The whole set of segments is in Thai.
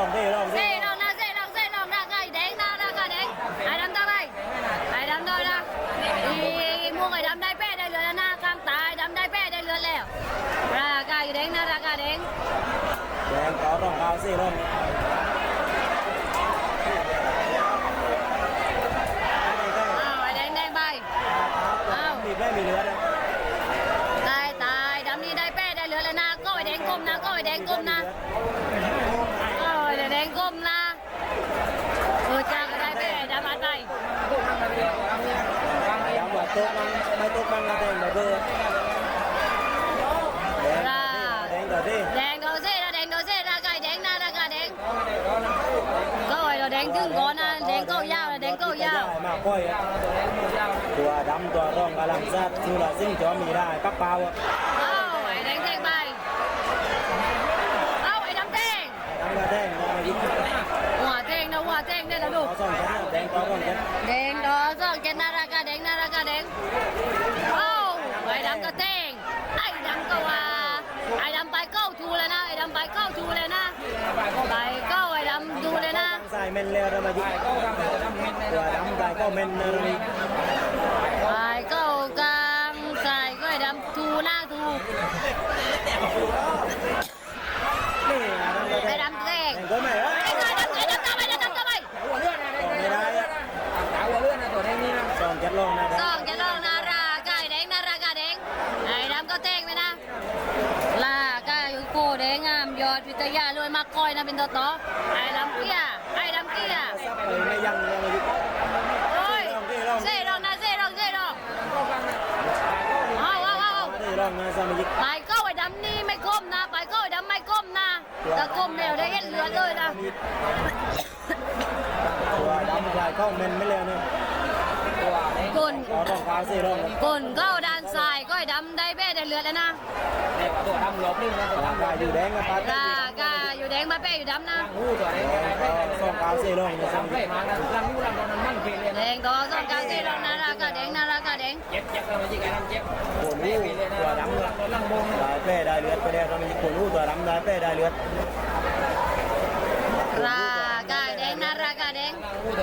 องเซ่ลองเซ่ Dễ lòng nào, dễ lòng, dễ lòng nào, gầy đấy, nào nào, gầy đấy. Ai đâm tao đây? Ai đâm tôi nào? Thì mua người đâm đây bé đây lừa na, căng tài đâm đây bé đây lừa lẻo. Ra gầy đấy, nào ra gầy đấy. แดงเขาต้องเขาเซ่ลอง đèn đầu cơ đèn đầu gì đèn đầu gì là đèn đầu gì là cái đèn là là cái đèn rồi là đèn thương con là đèn cầu dao là đèn cầu dao. Mà coi tua đâm tua rong và làm ra như là dính cho mì ra các bao đánh đèn bài. Đâu ấy đắm đèn đắm đèn hòa đèn đâu hòa đèn đây là đủ. Đèn đó rồi đèn nara đèn nara đèn อร์แดงต่อที่แดงโดเซ่นะแดงโดเซ่ราคาแดงนะราคาแดงก็ไอ้เราแดงถึงก่อนนะแดงก็ยาวนะแดงก็ยาวมาก้อยตัวดำตัวร่องกำลังซัดสุรสิ่งจอมีได้ปักเปล่าเอ้าไอ้แดงแทงไปเอ้าไอ้ดำแทงดำกระแดงมายิงหัวแทงนะหัวแทงเนี่ยนะลูกเขาส่องแขนแดงต่อร่องแขนแดงดอสองเกนนาราคาแดงนาราคาแดงเอ้าไอ้ดำก็แทงไอ้ดำก็ว่าไอ้ดำไปเก้าทูเลยนะไอ้ดำไปเก้าทูเลยนะไปเก้าไอ้ดำดูเลยนะใส่เมนเร็วเรามายิงตัวดำใส่ก็เมนเลยไปเก้ากลางใส่ก็ไอ้ดำทูหน้าทูนี่ดำกระแดไอ้ดำแทงก็ไม่เอ้ยไอ้ดำไอ้ดำต่อไปไอ้ดำต่อไปไม่ได้ส่องแขนลงนะสองจะลองนาราคาแดงนาราคาแดงไอ้ดำก็แทงไปนะลากาอยู่โกแดงงามยอดวิทยาล อยมาคอยนะเป็นตัวต่อไอ้ดำเกี้ยไอ้ดำเกี้ยซับไปไม่ยังเลยมายิงโอ้ยเซ่รองนะเซ่รองเซ่รองเอาเอาเอาไม่ได้ร่องนะสามายิงไปก็ไอ้ดำนี่ไม่ก้มนะไปก็ไอ้ดำไม่ก้มนะถ้าก้มเร็วได้เห็นเลือดเลยนะตัวดำใส่ก็เมนไม่เร็วนะกุนขอรองเท้าสี่ร่องกุนก็ด้านซ้ายก็ไอ้ดำได้เบ้ได้เลือดแล้วนะร่างกายอยู่แดงกับปากากาอยู่ แดงมาเป้อยู่ดำนะส่องเท้าสี่ร่องนะสามายิงแดงก็สองกาเซ่รองนาราคาแดงนาราคาแดงปวดหูตัวดำได้เป้ได้เลือดไปแล้วสามายิงปวดหูตัวดำได้เป้ได้เลือดราคาแดงนาราคาแดงแ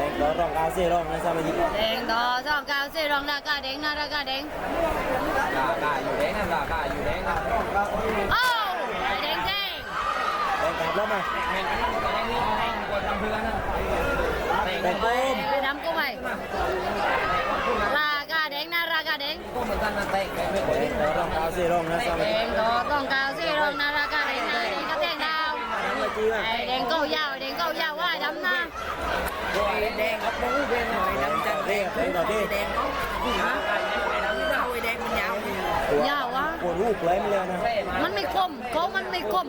ดงขอ รองเท้าสี่ร่องนะสามายิงแดงก็สองกาเซ่รองนาคาแดงนาราคาแดงโอ้ไอ้แดงแดงแดงกลับแล้วไหมแดงโกมไปดำก็ไปราคาแดงนาราคาแดงแดงขอรองเท้าสี่ร่องนะสามาแดยิงงก็ต้องกาเซ่รองนาราคาแดงนาแดงก็แดงดาวไอ้แดงก็ยาวแดงก็ยาวว่าดำนะ แดงแดงต่อที่ยาววะปวดหูเปล่ยไม่เร็วนะมันไม่คมเขามันไม่คม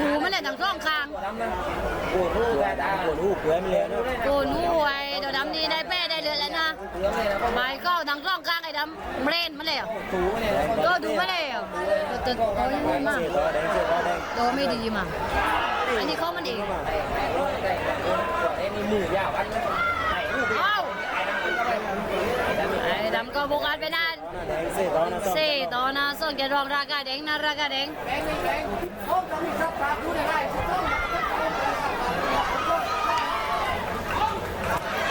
ถูมันเลยทั้งสองข้างปวดหูปวดหูเลยไม่เร็วนะโอ้หนูไอ้เดี๋ยวดำนี่ได้แป้ได้เลือดแล้วนะใบก็ทั้งสองข้างไอ้ดำเบรนมาเลยก็ดูมาเลยตัวโอ้ยมากเสียต่อแดงเสียต่อแดงตัวไม่ดีมาอันนี้เขามันเอง เอ้าไอ้ดำก็บุกอัดไปนานเสตอนะเซตอนนะส่งแกรองราคาแดงนะราคาแดงไ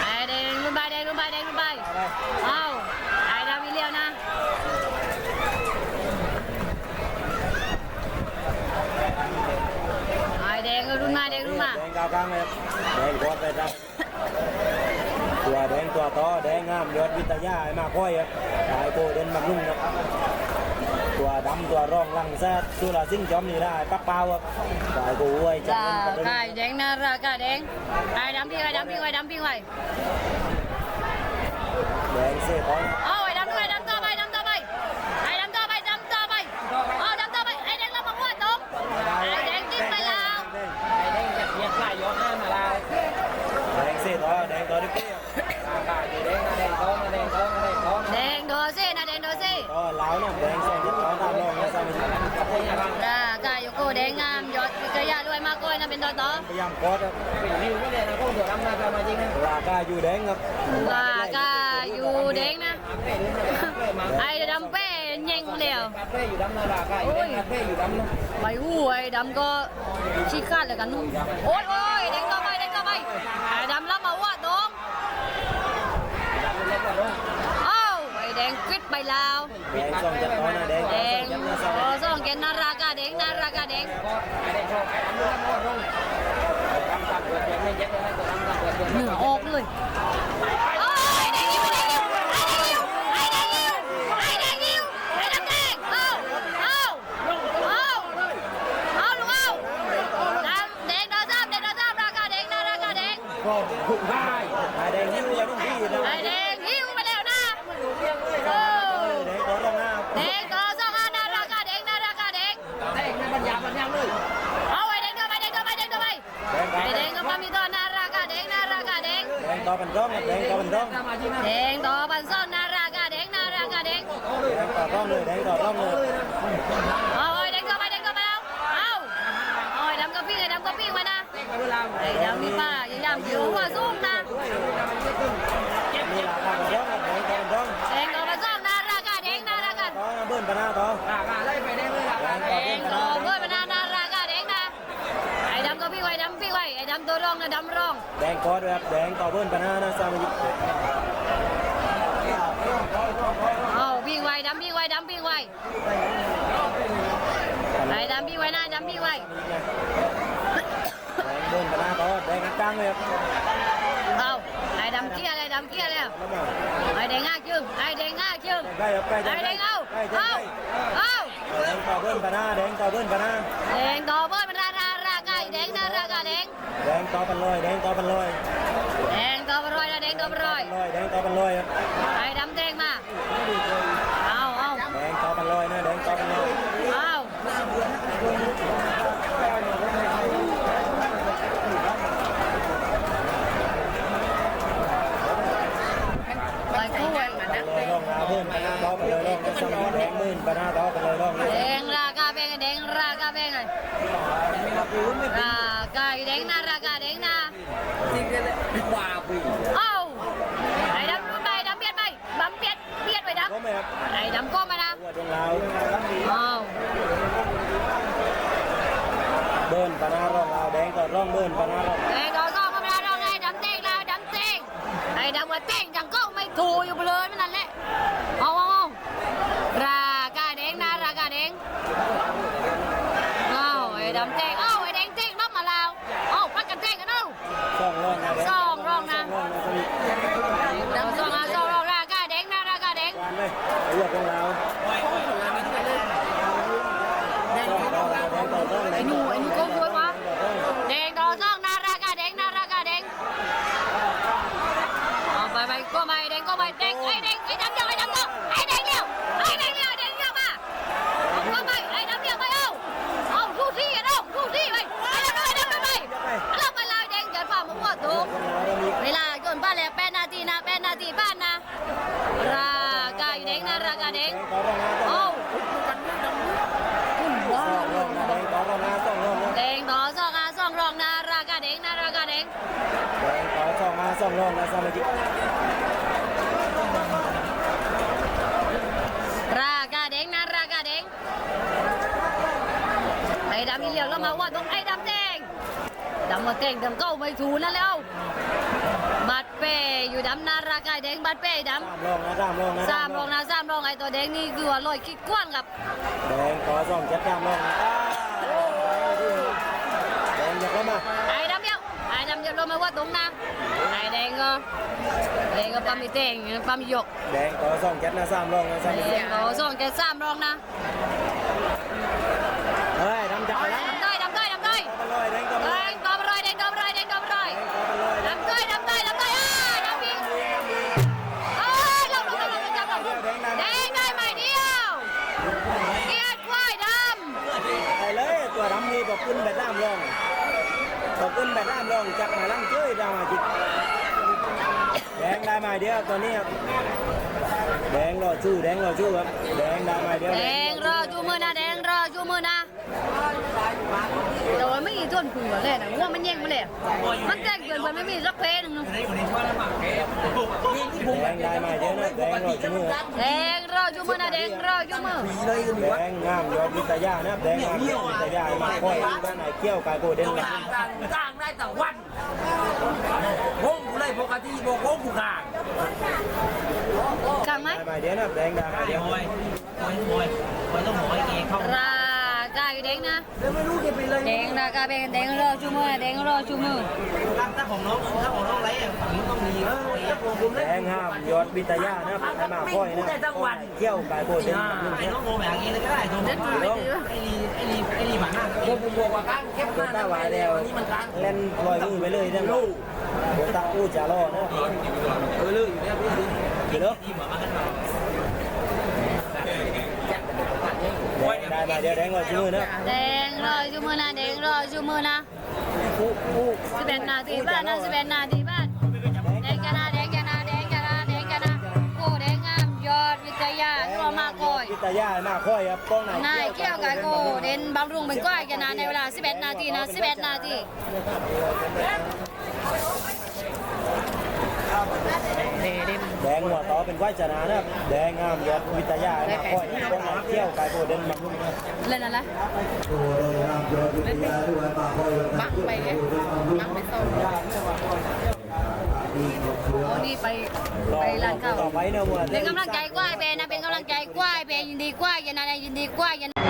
อ้แดงรุ่นใบแดงรุ่นใบแดงรุ่นใบเอ้าไอ้ดำมีเลี้ยวนะไอ้แดงก็รุ่นมาแดงรุ่นมาแดงกาวกลางเลย แดงกอดไปจับตัวแดงตัวต่อแดงงามยอดวิทยาไอ้มาค่อยครับสายโกเด่นบำรุงครับตัวดำตัวร่องลังแซ่สุราซิ่งจอมนี่ได้ปักเปล่าครับสายโกอ้วยจัจ้าบเป็นไอ้แดงนะราคาแดงไอ้ดำพี่ไอ้ดำพี่ไอ้ดำพี่ไว้แดงเสียต่อเอาไอ้ดำด้วยดำต่อไปดำต่อไปไอ้ดำต่อไปดำต่อไปเอาดำต่อไปไอ้แดงเรามาหัวตรงไอ้แดงจิ้มไปแล้ว แดงเสียต่อแดงต่อดิเปี้ย แดงโดซี่นะแดงโดซี่ ต่อเหล้านะแดงสองทิศต่อตามรองนะสามี จ้ากาอยู่โกแดงงามยอดวิทยาด้วยมากก้อยนะเป็นต่อต่อพยายามกอดครับราคาอยู่แดงครับว่ากาอยู่แดงนะไอ้ดำเป้เย่งเป้อยู่ดียวไปหู้ไอ้ดำก็ชี้คาดเลยกันนุ่มโอ้ยโอ้ยแดงต่อไปแดงต่อไปไอ้ดำรับมาหัวตรงเอ้าไอ้แดงฟิตไปแล้วแดงสองแดงแดสองงเจ็ดนะสองโอ้สองเกนารากาแดงนาราก งเหนือออกเลยโอ้ยแดงยิ้วแดงยิ้วไอ้แดงยิ้วไอ้แดงยิ้วไอ้แดงยิ้วไอ้น้ำแดงเอาเอาเอาเอาลูกเอาดำแดงดอซ้ำแดงดอซ้ำราคาแดงนาราคาแดง ก็ถูกได้แดงยิ้วยังต้องพี่นะ ไอ้แดงยิ้วไปแล้วนะโอ้ แดงต่อตรงหน้า แดงดอสองอันนาราคาแดงนาราคาแดง เอาไว้แดงเดินไปแดงเดินไปแดงเดินไป แดงไอ้แดงก็พามีตัวนาราคาแดงนาราคาแดงแดงต่อเป็นร่องแดงต่อเป็นร่องแดงต่อปันซ่อนนาราคาแดงนาราคาแด ดำตัวรองนะดำรอง แดงกอดแบบแดงต่อเบิ้ลปนานะสามีเอาปิ้งไว้ดำปิ้งไว้ดำปิ้งไว้ไอ้ดำปิ้งไว้นะดำปิ้งไว้แดงเบิ้ลปนาต่อแดงกลางเลยครับเอาไอ้ดำเกี้ยอะไรดำเกี้ยแล้วไอ้แดงง่าจึงไอ้แดงง่าจึงใกล้ครับใกล้ไอ้แดงเอาเอาใกล้เอาแดงต่อเบิ้ลปนาแดงต่อเบิ้ลปนาแดงดอเบิร์มันราราราไก่แดงนาราคาแดง แดงต่อเป็นลอยแดงต่อเป็นลอยแดงดอปรอยนะแดงดอปรอยลอยแดงต่อเป็นลอยครับไอ้ดำแดงมา เอาเอาแดงต่อเป็นลอยนะแดงต่อเป็นลอย เอาไปคู่ไว้ ลอยลองนาเพิ่มปนาต่อเป็นลอยลองนะสมัยแดงหมื่นปนาต่อเป็นลอยลองนะ แดงราคาแพงแดงราคาแพงเลยราคาแดงนาราคาแดงนาเอาไอ้ดำไปดำเปียดไปบัมเปียดเปียดไปด ก็ไหมครับำไอ้ดำก้มมานะ หัวดวงลาว เอา เบิ้ลปนาร่องลาวแดงต่อร่องเบิ้ลปนาร่อง ไอ้ดอกก้มมาเราไอ้ดำเต้งเราดำเต้งไอ้ดำว่าเต้งจังก็ไม่ถูกอยู่เลยนั่นแหละเอาเอาเอาราคาแดงนาราคาแดงเอาไอ้ ดำเต้งเอาไสองมาสองร่องนะสมาชิกราคาแดงนะราคาแดงไอ้ดำมีเหลียวแล้วมาว่าต้องไอ้ดำแดงดำมาแดงดำเก้าไม่ถูกนั่นแล้วบัตรเป้อยู่ดำนาราคาแดงบัตรเป้ดสามร่องนะสามร่องนะำสามรองนะสามรองไอ้ตัวแดงนี่คือว่าลอยคิดกว้างกับแดงต่อสองเจ็ดสามร่องนะแดงอยากเข้ามาไอ้ ดำเดียวไอ้ดำเดียวลงมาว่าตรงนะไอ้แดงก็แดงก็ปั๊มมีเต่งปั๊มมีหยกแดงต่อสองเจ็ดนะสามร่องนะสามแดร่องงก็สองแกสามรองนะเฮ้ยทำจักรแล้ว ได้มาเดียวตัวนี้ครับแดงรอชู้แดงรอชู้ครับแดงได้มาเดียวำแดงรอจูมือนะแดงรอจูมือนะแต่ว่าไม่มีต้นพึ่งเลยนะว่ามันแย่งมาเลยมันแจ้งเกินไปไม่มีสักเพลงหนึ่งแดงได้มาเดียวนะแดงรอชู้ครับแดงรอจูมือนะแดงรอจูมือแดงงามยอดวิทยานะครับแดงงามยอดวิทยามาคอยด้านไหนเกี่ยวกายโกเด่นนะต่างต่างได้แต่วันพงกูเลยปกติบอ กพงกูขาดกลางไหมได้มาเดียวนะแดงได้มาเดียวโอ้ยปล่อยปล่อยปล่อยต้องหมอยเองเข้าราคาอยู่แดงนะแล้วไม่รู้แกเป็นอะไรแดงราคาเป็นแดงรอชูมือแดงรอชูมือถ้าของน้องถ้าของน้องไรอะฝั่งนู้นต้องมีเออถ้าของผมแดเล่นงห้ามยอดวิทยานะครับให้มาค่อยนะเที่ยวกายโบเดนบำรุงไอ้นะน้องโมแบบนี้เลยก็ได้โทรมา บอกว่าการแคบหน้าตาหวายแล้วนี่มันการเล่นลอยมือไปเลยนะตัวตาอู้จะรอเนาะเออเลยอยู่เนี่ยพี่ดิเดี๋ยวได้ได้เดี๋ยวแดงรอยชื่อนะแดงรอยชูมือนะแดงรอยชูมือนะสิบเอ็ดนาทีบ้านนะสิบเอ็ดนาที ก่อยวิทยามาค่อยครับกล้องไหนนายเกี่ยวกับโกเด่นบำรุงเป็นก้อยกันนะในเวลา 11 นาทีนะ 11 นาทีเด่นแดงหัวต่อเป็นไหวชนะนะครับแดงงามยอดวิทยามาค่อยกล้องไหนเที่ยวกายโบเดนบำรุงนะเล่นอะไรบักไปเลยบักไปต้มโอ้นี่ไปไปร้านข้าวต่อไปเนี่ยมัว เป็นกำลังใจกว้ายเปนะเป็นกำลังใจกว้ายเปยินดีกว้ายยันอะไรยินดีกว้ายยัน